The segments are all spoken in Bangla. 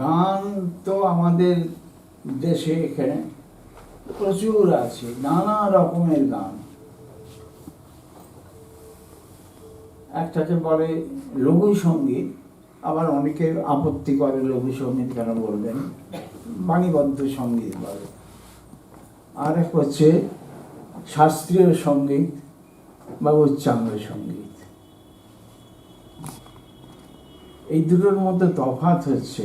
গান তো আমাদের দেশে এখানে প্রচুর আছে, নানা রকমের গান। একটাকে বলে লঘু সংগীত, আবার অনেকে আপত্তি করে লঘু সংগীত কেন বলবেন? বাণীবদ্ধ সংগীত বলে। আর এক হচ্ছে শাস্ত্রীয় সংগীত বা উচ্চাঙ্গ সংগীত। এই দুটোর মধ্যে তফাৎ হচ্ছে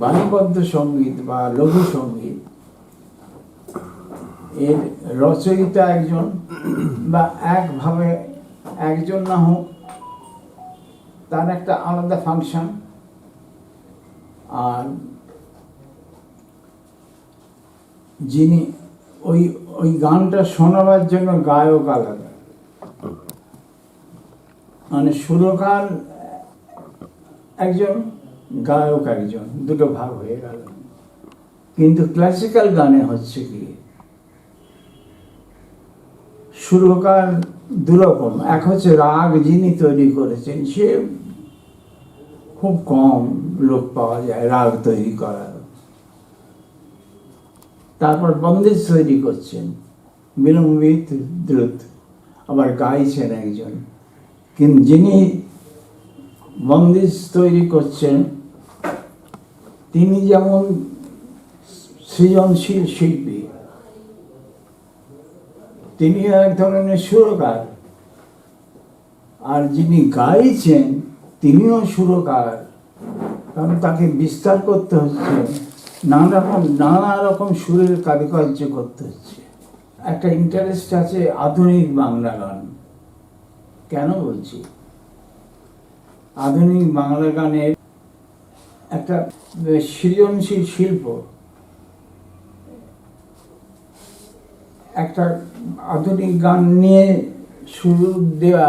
বাণীবদ্ধ সংগীত বা লঘু সংগীত, এর রচয়িতা একজন বা একভাবে একজন না হোক, তার একটা আলাদা ফাংশন। আর যিনি ওই ওই গানটা শোনাবার জন্য গায়ক আলাদা। মানে সুরকার একজন গায়ক একজন, দুটো ভাগ হয়ে গেল। কিন্তু ক্লাসিক্যাল গানে হচ্ছে কি, সুরকার দুরকম। এক হচ্ছে রাগ যিনি তৈরি করেছেন, সে খুব কম লোক পাওয়া যায় রাগ তৈরি করার। তারপর বন্দেজ তৈরি করছেন, বিলম্বিত দ্রুত। আবার গাইছেন একজন, কিন্তু যিনি বন্দিশ তৈরি করছেন তিনি যেমন সৃজনশীল শিল্পী, তিনি এক ধরনের সুরকার। আর যিনি গাইছেন, তিনিও সুরকার। কারণ তাকে বিস্তার করতে হচ্ছে নানা রকম নানা রকম সুরের কারুকার্য করতে হচ্ছে। একটা ইন্টারেস্ট আছে আধুনিক বাংলা গান কেন বলছি? আধুনিক বাংলা গানের একটা সৃজনশীল শিল্প। একটা আধুনিক গান নিয়ে সুর দেওয়া,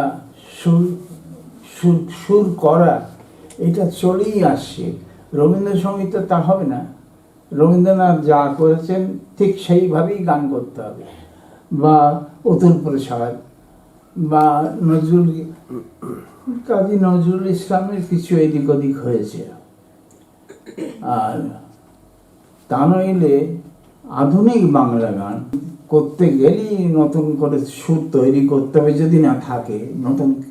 সুর সুর সুর করা, এটা চলেই আসছে। রবীন্দ্রসঙ্গীত তা হবে না। রবীন্দ্রনাথ যা করেছেন, ঠিক সেইভাবেই গান করতে হবে। বা অতুল প্রসাদ, বা নজরুল, কাজী নজরুল ইসলামের কিছু এদিক ওদিক হয়েছে। আর তা নইলে আধুনিক বাংলা গান করতে গেলেই নতুন করে সুর তৈরি করতে হবে যদি না থাকে, নতুন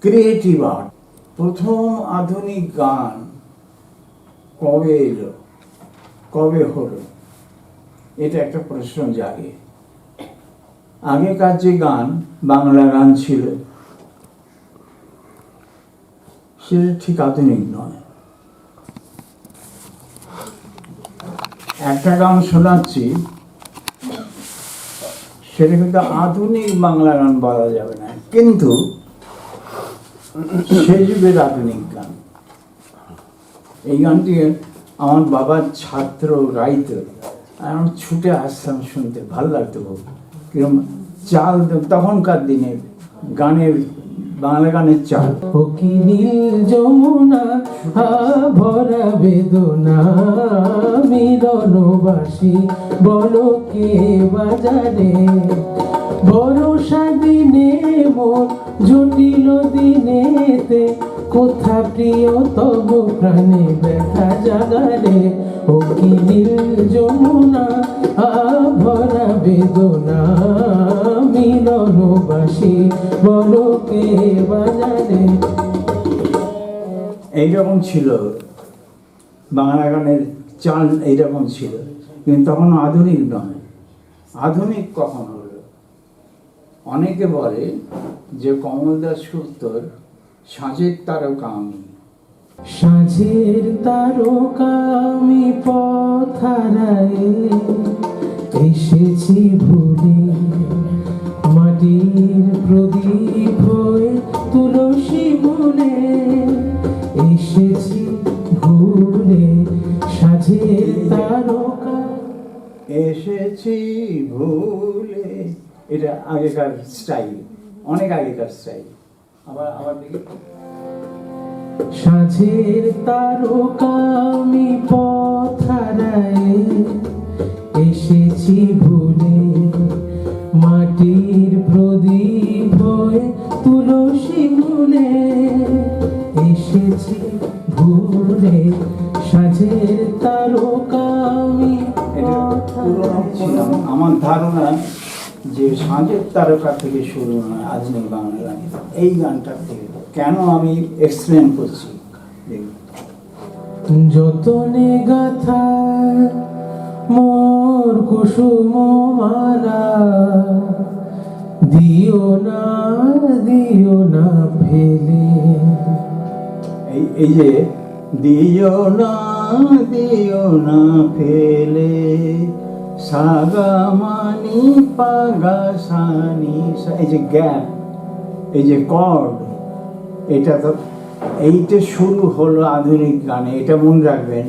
ক্রিয়েটিভ আর্ট প্রথম আধুনিক গান কবে এলো? কবে হলো? এটা একটা প্রশ্ন জাগে। আগেকার যে গান, বাংলা গান ছিল, সেটা ঠিক আধুনিক নয়। একটা গান শোনাচ্ছি, সেটা কিন্তু আধুনিক বাংলা গান বলা যাবে না। কিন্তু সেই যুগের আধুনিক গান। এই গানটি আমার বাবার ছাত্র গাইতো। আর আমি ছুটে আসতাম শুনতে, ভালো লাগতো কিরম চাল তখনকার দিনে গানের বাংলা গানের চাল। নীল যমুনা ভরা বেদনা, মিলনবাসী, বলো কে বাজারে? ভরসা দিনে মোর জটিল দিনেতে, কোথা প্রিয় তবু প্রাণে ব্যথা জাগারে ও কি নীল যমুনা ভরা বেদনা বাজারে এইরকম ছিল। বাংলা গানের চাল এইরকম ছিল। কিন্তু তখন আধুনিক নয়। আধুনিক কখন হলো? অনেকে বলে যে কমল দাস গুপ্তর সাঁচের তারকা আমি। সাঁঝের তারকা আমি পথারায় আগেকার স্টাইল অনেক আগেকার স্টাইল আবার আবার দেখি। সাঁঝের তারকা আমি পথারায় এসেছি ভুলে। মাটির প্রদীপ হয়ে তুলসী মূলে এসেছি ভুলে। সাজের তারকা আমি এটা পুরোনো ছিলাম আমার ধারণা যে সাঁঝের তারকা থেকে শুরু আধুনিক বাংলা গান। এই গানটা থেকে কেন আমি এক্সপ্লেন করছি? যতনে গাথা মোর কুসুম মালা দিও না দিও না ফেলে। এই এই যে দিও না দিও না ফেলে। সাগা মানি পাগা সানি সা- এই যে গ্যাপ, এই যে কর্ড এটা তো এইটা শুরু হলো আধুনিক গানে। এটা মনে রাখবেন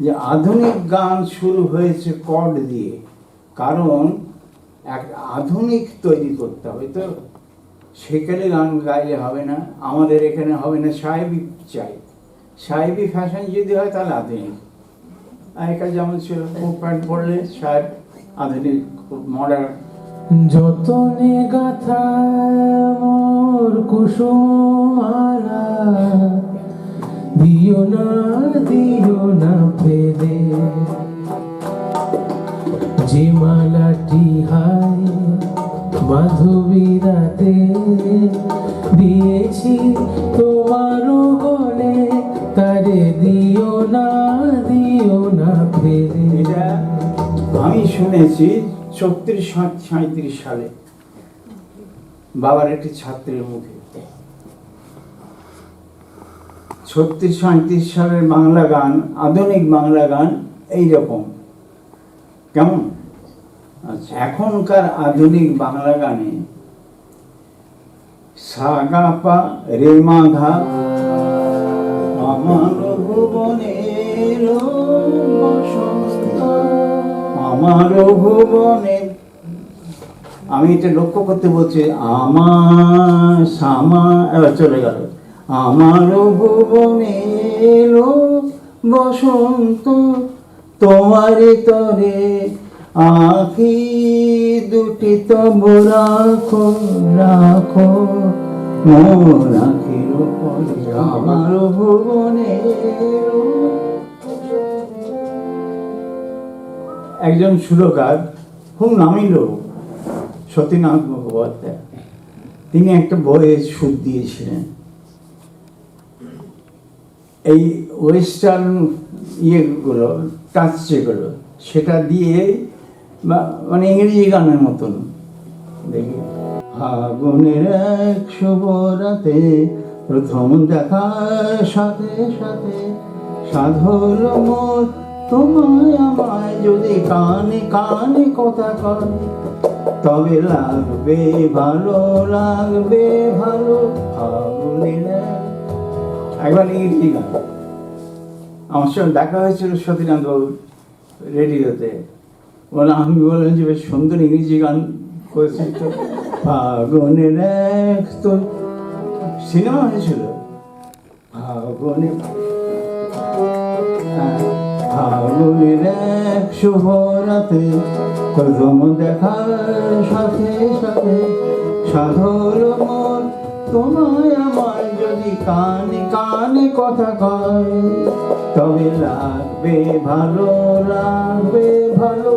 যে আধুনিক গান শুরু হয়েছে কর্ড দিয়ে। কারণ এক আধুনিক তৈরি করতে হবে, তো সেখানে গান গাইলে হবে না। আমাদের এখানে হবে না সাহেবি চাই। সাহেবি ফ্যাশন যদি হয় তাহলে আধুনিক। আগেকার যেমন ছিল কোট প্যান্ট পরলে সাহেব আধুনিক, খুব মডার্ন যতনে গাথা মোর কুসুম দিও না দিও না ফেলে। যে মালাটি হায় মাধবী দিয়েছি তোমার আমি শুনেছি ছত্রিশ সাঁত্রিশ সালে। বাবার একটি ছাত্রের মুখে। ছত্রিশ সাঁত্রিশ সালের বাংলা গান, আধুনিক বাংলা গান এই রকম কেমন? আচ্ছা এখনকার আধুনিক বাংলা গানে সাগাপা রেমাঘা আমার ভুবনের আমার ভুবনে। আমি এটা লক্ষ্য করতে বলছি, আমার সামা, এবার চলে গেল। আমার ভুবনে এলো বসন্ত তোমার তরে আখি দুটি তব রাখো রাখো মোর আখির আমার ভুবনের একজন সুরকার, খুব নামী লোক সতীনাথ মুখোপাধ্যায়। তিনি একটা বইয়ে সুর দিয়েছিলেন। এই ওয়েস্টার্ন ইয়েগুলো, টাচ যেগুলো, সেটা দিয়ে মানে ইংরেজি গানের মতন। দেখি। ফাগুনের এক শুভ রাতে প্রথম দেখার সাথে সাথে সাধল মোর তোমায় আমায় যদি কানে কানে কথা কর তবে লাগবে ভালো লাগবে ভালো একবার ইংরেজি গান আমার সঙ্গে দেখা হয়েছিল সতীনাথ বাবু রেডিওতে বলে আমি বললাম যে বেশ সুন্দর ইংরেজি গান। করেছেন তো ফাগুনের এক তো সিনেমা হয়েছিল ফাগুনে হ্যাঁ, ফাগুনের এক শুভ রাতে। প্রথম দেখার সাথে সাথে সাধর মন তোমায় আমায় যদি কানে কানে কথা কয়, তবে লাগবে ভালো লাগবে ভালো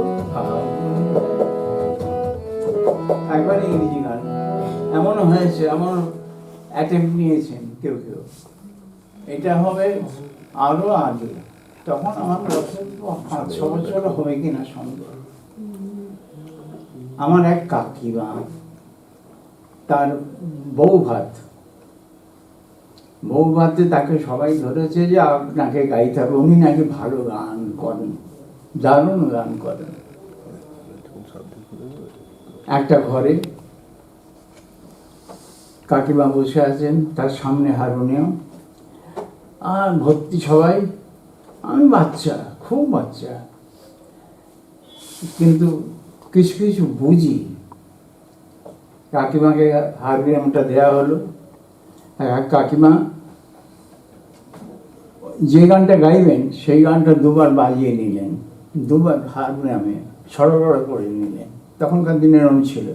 একবার ইংরেজি গান। এমনও হয়েছে, এমন অ্যাটেম্প নিয়েছেন কেউ কেউ। এটা হবে আরও আগে। তখন আমার পাঁচ, ছ বছর হবে কিনা সন্দেহ? আমার এক কাকিমা, তার বউ ভাত, বউ ভাতে তাকে সবাই ধরেছে যে, আপনাকে গাইতে হবে। উনি নাকি ভালো গান করেন, দারুণ গান করেন। একটা ঘরে কাকিমা বসে আছেন, তার সামনে হারমোনিয়াম, আর ভর্তি সবাই আমি বাচ্চা, খুব বাচ্চা। কিন্তু কিছু কিছু বুঝি। কাকিমাকে হারমোনিয়ামটা দেওয়া হলো। কাকিমা যে গানটা গাইবেন, সেই গানটা দুবার বাজিয়ে নিলেন। দুবার হারমোনিয়ামে সরবরাহ করে নিলেন। তখনকার দিনের এরম ছিল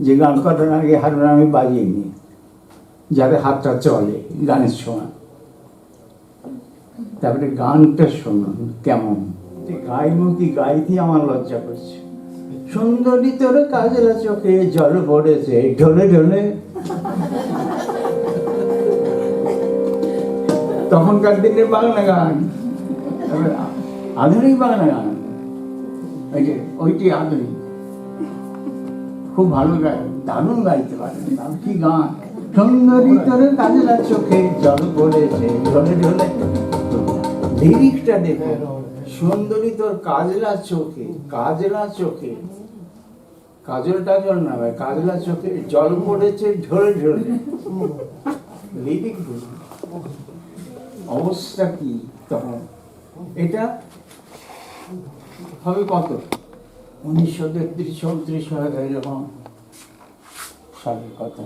যে গান করার আগে হারমোনিয়ামে বাজিয়ে নিই যাতে হাতটা চলে গানের সময়। তারপরে গানটা শুনুন কেমন? গাইবো কি গাইতে আমার লজ্জা করছে। সুন্দরী তোর কাজলা চোখে জল পড়েছে, ঢলে ঢলে। তখনকার দিনের বাংলা গান। আধুনিক বাংলা গান। ওই যে ওইটি আধুনিক। খুব ভালো গায়, দারুণ গাইতে পারেন কি গান? সুন্দরী তোর কাজলা চোখে জল পড়েছে, ঢলে ঢলে। লিরিকটা দেখো। সুন্দরী তোর কাজলা চোখে কাজলা চোখে। কাজল টাজল না ভাই, কাজলা চোখে। জল পড়েছে ঢলে ঢলে। লিরিক অবস্থা কি তখন? এটা হবে কত? উনিশশো তেত্রিশ, চৌত্রিশ এরকম সালের কথা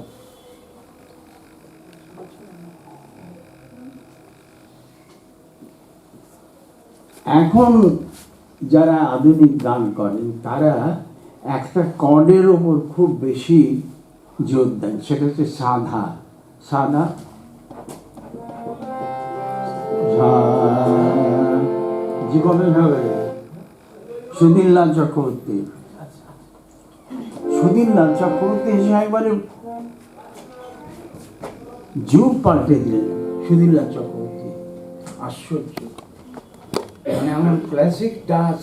এখন যারা আধুনিক গান করেন, তারা একটা কর্ডের ওপর খুব বেশি জোর দেন। সেটা হচ্ছে সাধা। সাধা? জীবনে হবে সুধীর লাল চক্রবর্তী। সুধীর লাল চক্রবর্তী এসে একবারে যুগ পাল্টে দিলেন সুধীর লাল চক্রবর্তী। আশ্চর্য। মানে আমার ক্লাসিক টাচ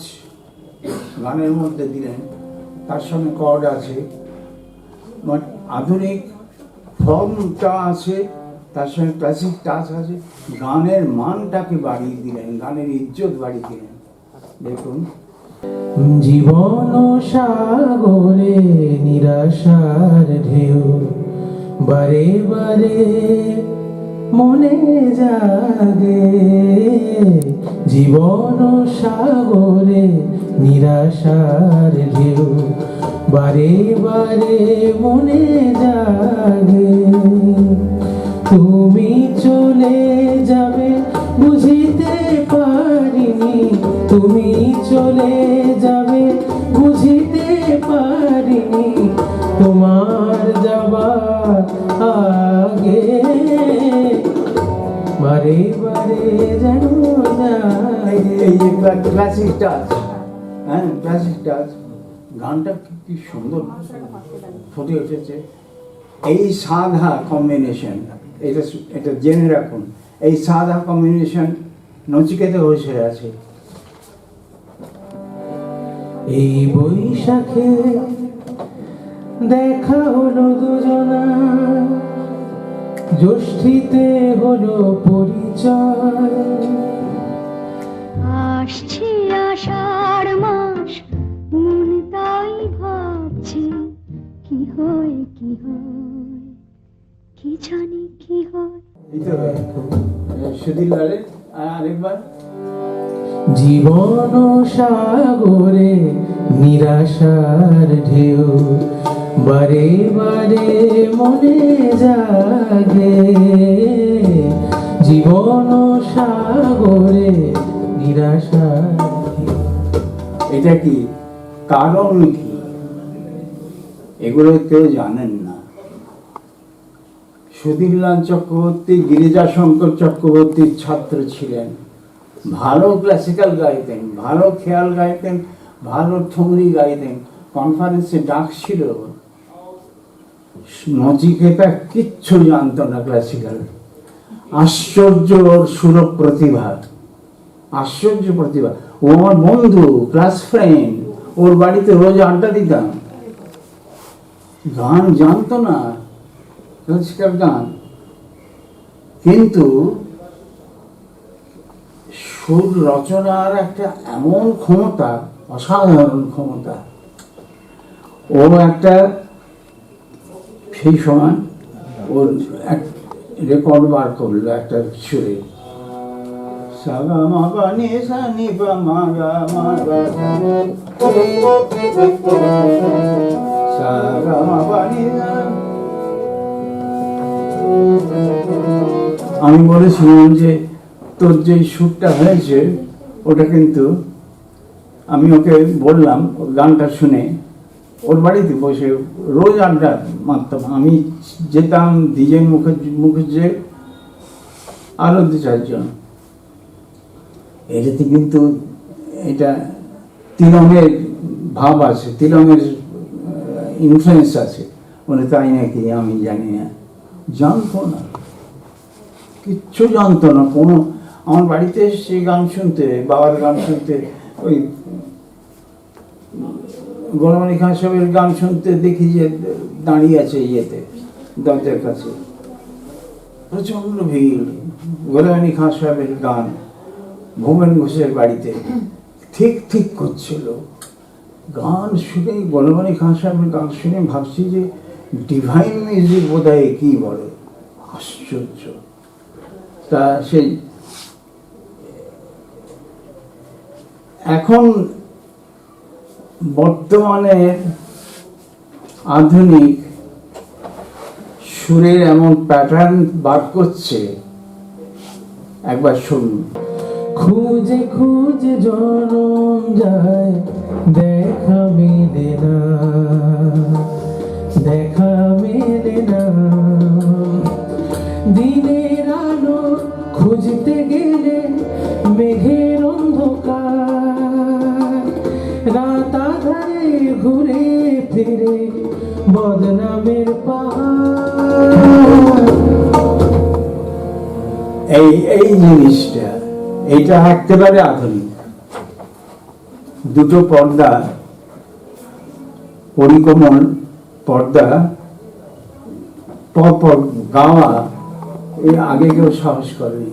গানের মধ্যে দিলেন। তার সঙ্গে কর্ড আছে আধুনিক ফর্মটা আছে, তার সঙ্গে ক্লাসিক টাচ আছে। গানের মানটাকে বাড়িয়ে দিলেন, গানের ইজ্জত বাড়িয়ে দিলেন। দেখুন। জীবন সাগরে নিরাশার ঢেউ, বারে বারে মনে জাগে। জীবন সাগরে নিরাশার ঢেউ, বারে বারে মনে জাগে। তুমি চলে যাবে, বুঝিতে পারিনি তুমি ক্লাসিক টাচ হ্যাঁ ক্লাসিক টাচ গানটা কি- সুন্দর। ফুটে উঠেছে। এই সাধা কম্বিনেশন এটা এটা জেনে রাখুন। এই সাধা কম্বিনেশন নচিকেতে বসে আছে। এই বৈশাখে দেখা হলো দুজনা। জ্যৈষ্ঠীতে হলো পরিচয়। আষাঢ় মাস মন তাই ভাবছে কি হয় কি হয় কি জানি কি হয়। সুধীর আরেকবার। জীবন সাগরে নিরাশার ঢেউ বারে বারে মনে জাগে। জীবন সাগরে নিরাশার। এটা কি কারণ কি? এগুলো কেউ জানেন না। সুধীরলাল চক্রবর্তী গিরিজাশঙ্কর চক্রবর্তীর ছাত্র ছিলেন। ভালো ক্লাসিক্যাল গাইতেন, ভালো খেয়াল গাইতেন, ভালো ঠুমরি গাইতেন। কনফারেন্সে ডাকছিল নচিকেতা কিচ্ছু জানত না ক্লাসিক্যাল আশ্চর্য ওর প্রতিভা আশ্চর্য প্রতিভা। ও আমার বন্ধু ক্লাস ফ্রেন্ড ওর বাড়িতে রোজ আড্ডা দিতাম। গান জানতো না ক্লাসিক্যাল গান। কিন্তু সুর রচনার একটা এমন ক্ষমতা, অসাধারণ ক্ষমতা। ও একটা, সেই সময় ওর এক রেকর্ড বার করল একটা সুরে আমি বলেছিলাম যে, তোর যে সুরটা হয়েছে, ওটা কিন্তু আমি ওকে বললাম গানটা শুনে। ওর বাড়িতে বসে রোজ আড্ডা মারতাম। আমি যেতাম দ্বিজেন মুখার্জি মুখার্জি আরও দু চারজন এটাতে কিন্তু এটা তিলমের ভাব আছে তিলমের ইনফ্লুয়েন্স আছে। বলে তাই নাকি আমি জানি না। জানতো না কিচ্ছু জানতো না কোনো, আমার বাড়িতে এসে গান শুনতে, বাবার গান শুনতে, ওই গোলমানি খান সাহেবের গান শুনতে দেখি যে দাঁড়িয়ে আছে ইয়েতে, দরজার কাছে। প্রচণ্ড ভিড়। গোলমানি খান সাহেবের গান। ভূমেন ঘোষের বাড়িতে। ঠিক ঠিক করছিল। গান শুনে গোলমানি খান সাহেবের গান শুনে ভাবছি যে ডিভাইন মিউজিক বোধ হয় কী বলে। আশ্চর্য। তা সেই এখন বর্তমানে আধুনিক সুরের এমন প্যাটার্ন বার করছে। একবার শুনুন। খুঁজে খুঁজে জনম যায়। দেখা মেলে না, দেখা মেলে না। দিনের আলো খুঁজতে গেলে মেঘের অন্ধকার। রাত ঘুরে ফিরে বদনামের পাহাড়। এই এই জিনিসটা এইটা একেবারে আধুনিক। দুটো পর্দা, পরিকমল পর্দা পরপর গাওয়া এর আগে কেউ সাহস করেনি।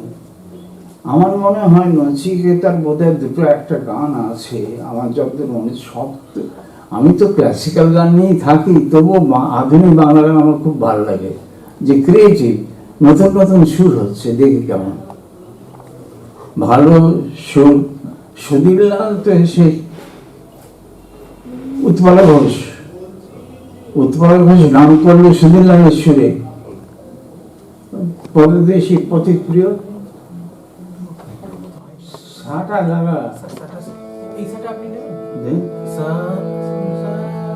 আমার মনে হয় নচিকেতার বোধহয় দুটো একটা গান আছে, আমার যতদূর মনে সব। আমি তো ক্লাসিক্যাল গান নিয়েই থাকি, তবুও আধুনিক বাংলা গান আমার খুব ভালো লাগে। যে ক্রিয়েটিভ নতুন নতুন সুর হচ্ছে, দেখি কেমন। ভালো সুর সুধীর লাল তো এসে উৎপলা ঘোষ। উৎপলা ঘোষ নাম করল সুধীর লালের সুরে। পরদেশী পথিপ্রিয় সাটা লাগা এই সেটা আপনি নেবেন দেখ সা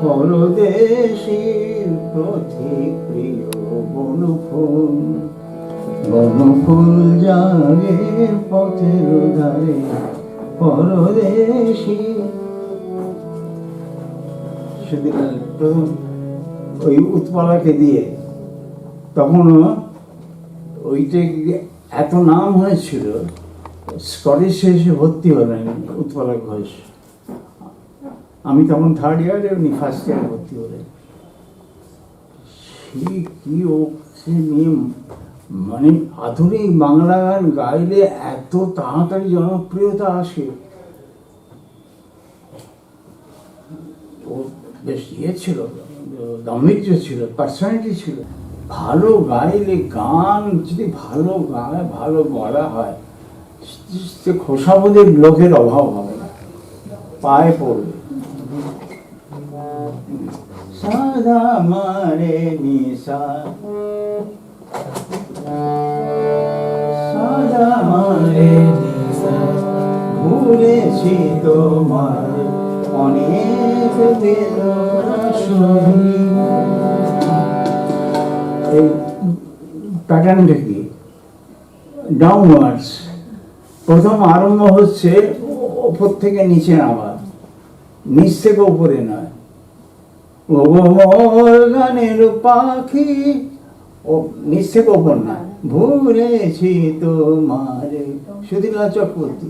পরদেশীর প্রতি প্রিয় বনফুল। জাগে পথের ধারে পরদেশী। ওই উৎপলাকে দিয়ে ওইটা এত নাম হয়েছিল, স্কটিশে এসে ভর্তি হলেন উৎপলা ঘোষ। আমি তখন থার্ড ইয়ারে উনি ফার্স্ট ইয়ারে ভর্তি হলেন। সে কি ওকে নিয়ে মানে আধুনিক বাংলা গান গাইলে এত তাড়াতাড়ি জনপ্রিয়তা আসে। ও বেশ ইয়ে ছিল ছিল পার্সোনালিটি ছিল। ভালো গাইলে গান, যদি ভালো গায়, ভালো হয় লোকের অভাব হবে না। পায়ে পড়বে। সাদা মারে নিশা। ভুলেছি তোমার অনেক প্যাটার্নটা কি ডাউনওয়ার্ডস প্রথম আরম্ভ হচ্ছে ওপর থেকে নিচে নামা নিচ থেকে উপরে নয়। ও গানের পাখি ও নিচ থেকে ওপর ভুলেছি তোমার। চক্রবর্তী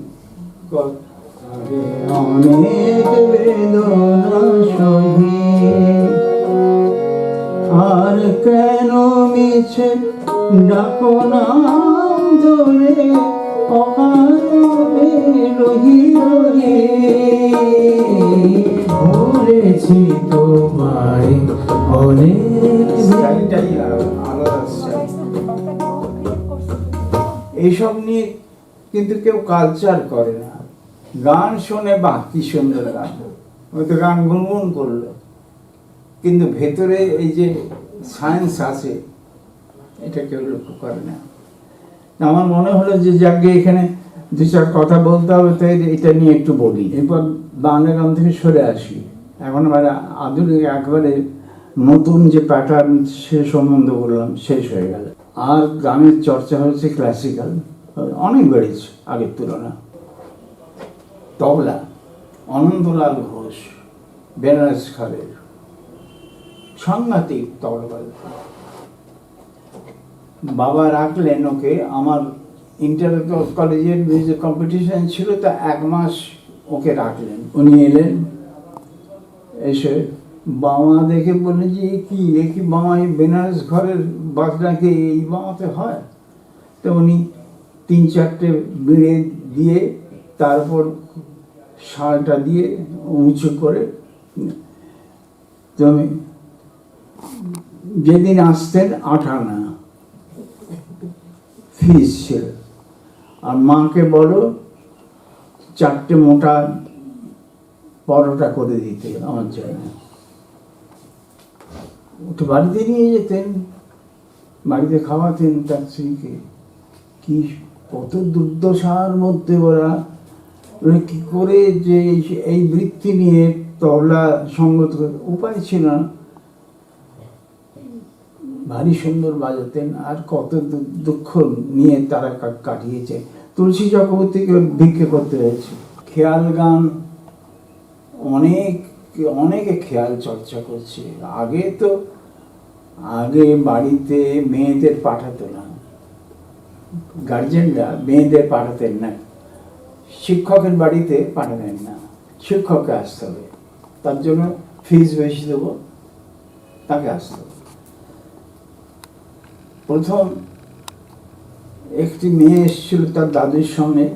অনেক বেদনা সহি আর কেন মিছে ডাকো নাম ধরে? অকারণে রহি রহি? ভুলেছি তোমায় অনেক এইসব নিয়ে কিন্তু কেউ কালচার করে না। গান শোনে বাহ কি সুন্দর গান। হয়তো গান গুনগুন করল। কিন্তু ভেতরে এই যে সায়েন্স আছে, এটা কেউ লক্ষ্য করে না। আমার মনে হলো যে যাকে এখানে দু চার কথা বলতে হবে, তাই এটা নিয়ে একটু বলি। এরপর বাংলা গান থেকে সরে আসি। এখন আবার আধুনিক একবারে নতুন যে প্যাটার্ন সে সম্বন্ধে বললাম, শেষ হয়ে গেল। আর গানের চর্চা হচ্ছে ক্লাসিক্যাল অনেক বেড়েছে আগের তুলনা তবলা, অনন্তলাল ঘোষ, বেনারস খালের সাংঘাতিক তবলা। বাবা রাখলেন ওকে। আমার ইন্টার কলেজের মিউজিক কম্পিটিশন ছিল, তা এক মাস ওকে রাখলেন। উনি এলেন, এসে বাবা দেখে বললেন যে কি কি বাবা, এই বেনারস ঘরের বাজনাকে এই বাবাতে হয়? তো উনি তিন চারটে বেড়ে দিয়ে তারপর সারটা দিয়ে উঁচু করে তুমি যেদিন আসতেন আঠানা ফিস ছিল। আর মাকে বলো, চারটে মোটা পরোটা করে দিতে আমার জন্য। ওটা বাড়িতে নিয়ে যেতেন, বাড়িতে খাওয়াতেন তার স্ত্রীকে। কি, কত দুর্দশার মধ্যে ওরা কি করে যে এই- বৃত্তি নিয়ে তবলা সঙ্গত উপায় ছিল না। ভারী সুন্দর বাজাতেন আর কত দুঃখ নিয়ে তারা কাটিয়েছে। তুলসী চক্রবর্তীকে ভিক্ষে করতে হয়েছে। খেয়াল গান অনেক অনেকে খেয়াল চর্চা করছে। আগে তো আগে বাড়িতে মেয়েদের পাঠাতো না। গার্জেনরা মেয়েদের পাঠাতেন না। শিক্ষকের বাড়িতে পাঠাতেন না। শিক্ষককে আসতে হবে। তার জন্য ফিস বেশি দেবো। তাকে আসতে হবে। প্রথম একটি মেয়ে এসেছিল তার দাদুর সঙ্গে।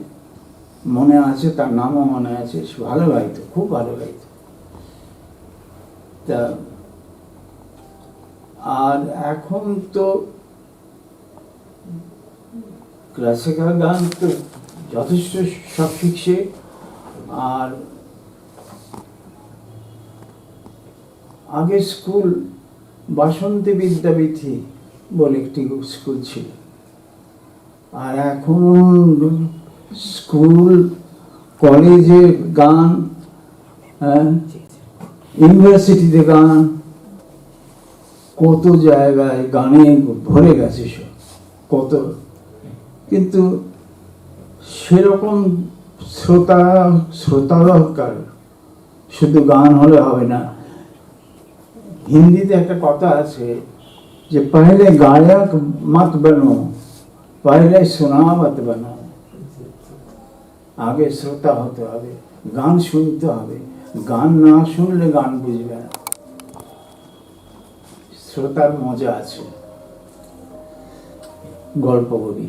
মনে আছে, তার নামও মনে আছে। ভালো গাইতো, খুব ভালো গাইতো। তা আর এখন তো ক্লাসিক্যাল গান তো যথেষ্ট সব শিখছে আর আগে স্কুল বাসন্তী বিদ্যাপীঠি বলে একটি স্কুল ছিল। আর এখন স্কুল কলেজে গান হ্যাঁ, ইউনিভার্সিটিতে গান কত জায়গায় গানে ভরে গেছে সব কত। কিন্তু সেরকম শ্রোতা শ্রোতা দরকার। শুধু গান হলে হবে না। হিন্দিতে একটা কথা আছে যে পহলে গায়ক মত বনো পহলে শোনাবত বনো। আগে শ্রোতা হতে হবে, গান শুনতে হবে। গান না শুনলে গান বুঝবে না। শ্রোতার মজা আছে। গল্প বলি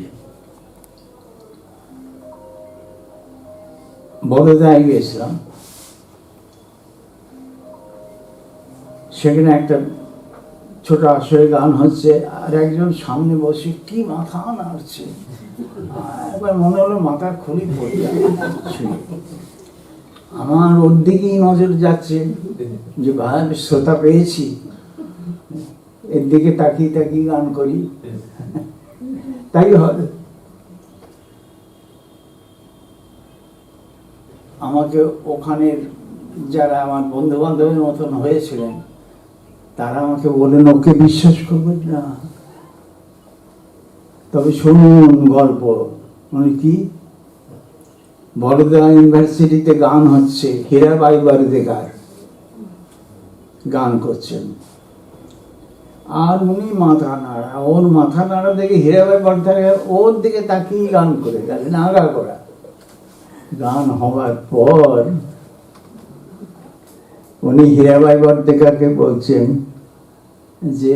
বড়দায় গেছিলাম সেখানে একটা ছোট আসরে গান হচ্ছে, আর একজন সামনে বসে কি মাথা নাড়ছে? একবার মনে হলো মাথার খুলি পড়ে আমার ওর দিকেই নজর যাচ্ছে, যে ভাই শ্রোতা পেয়েছি। এর দিকে তাকিয়ে তাকিয়ে গান করি। তাই হবে আমাকে ওখানের যারা আমার বন্ধু বান্ধবের মতন হয়েছিলেন, তারা আমাকে বলেন ওকে বিশ্বাস করবেন না। তবে শুনুন গল্প। মানে কি? বড়দা ইউনিভার্সিটিতে গান হচ্ছে হীরাবাই বারিদেকার গান করছেন। আর উনি মাথা নাড়া, ওর মাথা নাড়া দেখে হীরাবাই বারিদেকার ওর দিকে তাকিয়ে গান করে গেলেন আগা করা গান হওয়ার পর উনি হীরাবাই বর্দেকাকে বলছেন যে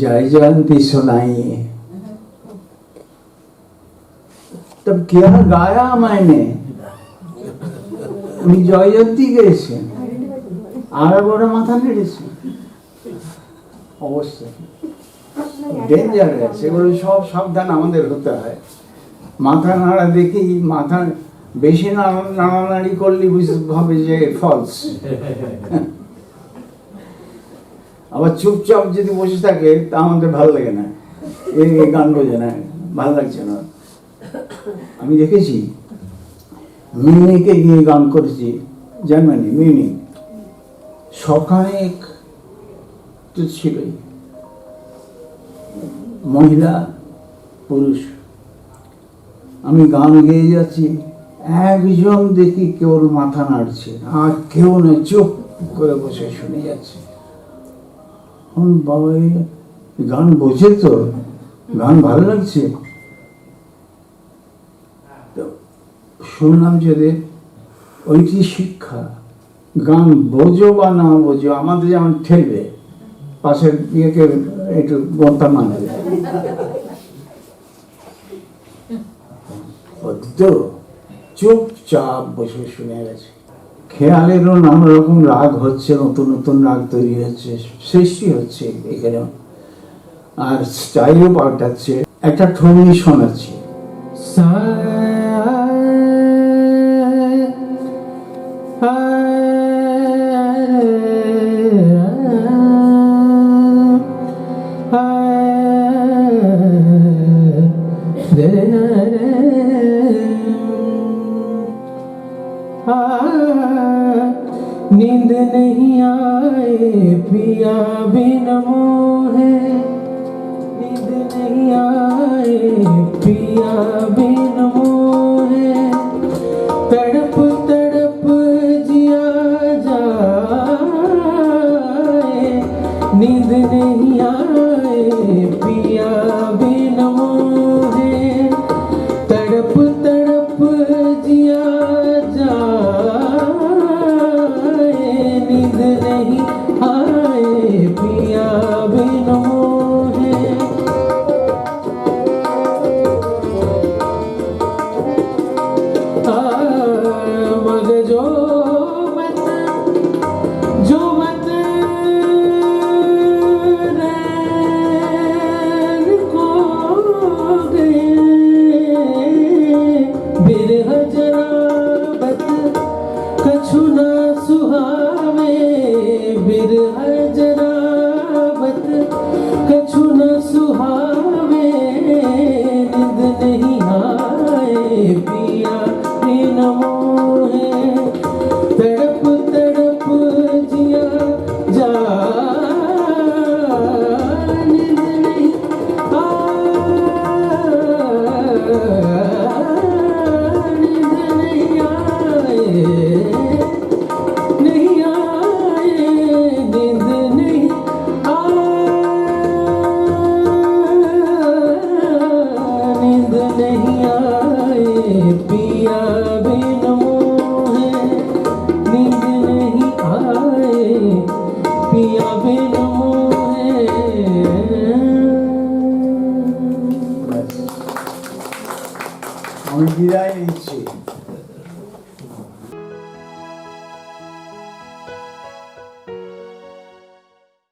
জয় জয়ন্তী শোনাইয়ে तब গায়া गाया উনি জয় জয়ন্তী গেয়েছি আর বড় মাথা নেড়েছেন অবশ্যই। ডেঞ্জার এগুলো সব সাবধান আমাদের হতে হয়। মাথা নাড়া দেখি মাথা বেশি নাড়া- নাড়ানাড়ি করলে হবে যে ফলস আবার চুপচাপ যদি বসে থাকে, তা আমাদের ভালো লাগে না। এই গান বোঝে না, ভালো লাগছে না। আমি দেখেছি, মিউনিকে গিয়ে গান করেছি, জার্মানি, মিউনিক। সখানেক তো ছিলই। মহিলা, পুরুষ। আমি গান গেয়ে যাচ্ছি। একজন দেখি কেবল মাথা নাড়ছে আর কেউ না চুপ করে বসে শুনে যাচ্ছে। বাবা গান বোঝে তো গান ভালো লাগছে। শুনলাম যে রে, ওইটি শিক্ষা? গান বোঝো বা না বোঝো আমাদের যেমন ঠেলবে পাশের ইয়েকে একটু বন্তা মানবে। চুপচাপ বসে শুনে গেছে। খেয়ালেরও নানা রকম রাগ হচ্ছে নতুন নতুন রাগ তৈরি হচ্ছে সৃষ্টি হচ্ছে এখানে। আর স্টাইলও পাল্টাচ্ছে একটা ঠঙ্গি শোনাচ্ছে। नींद नहीं आए baby.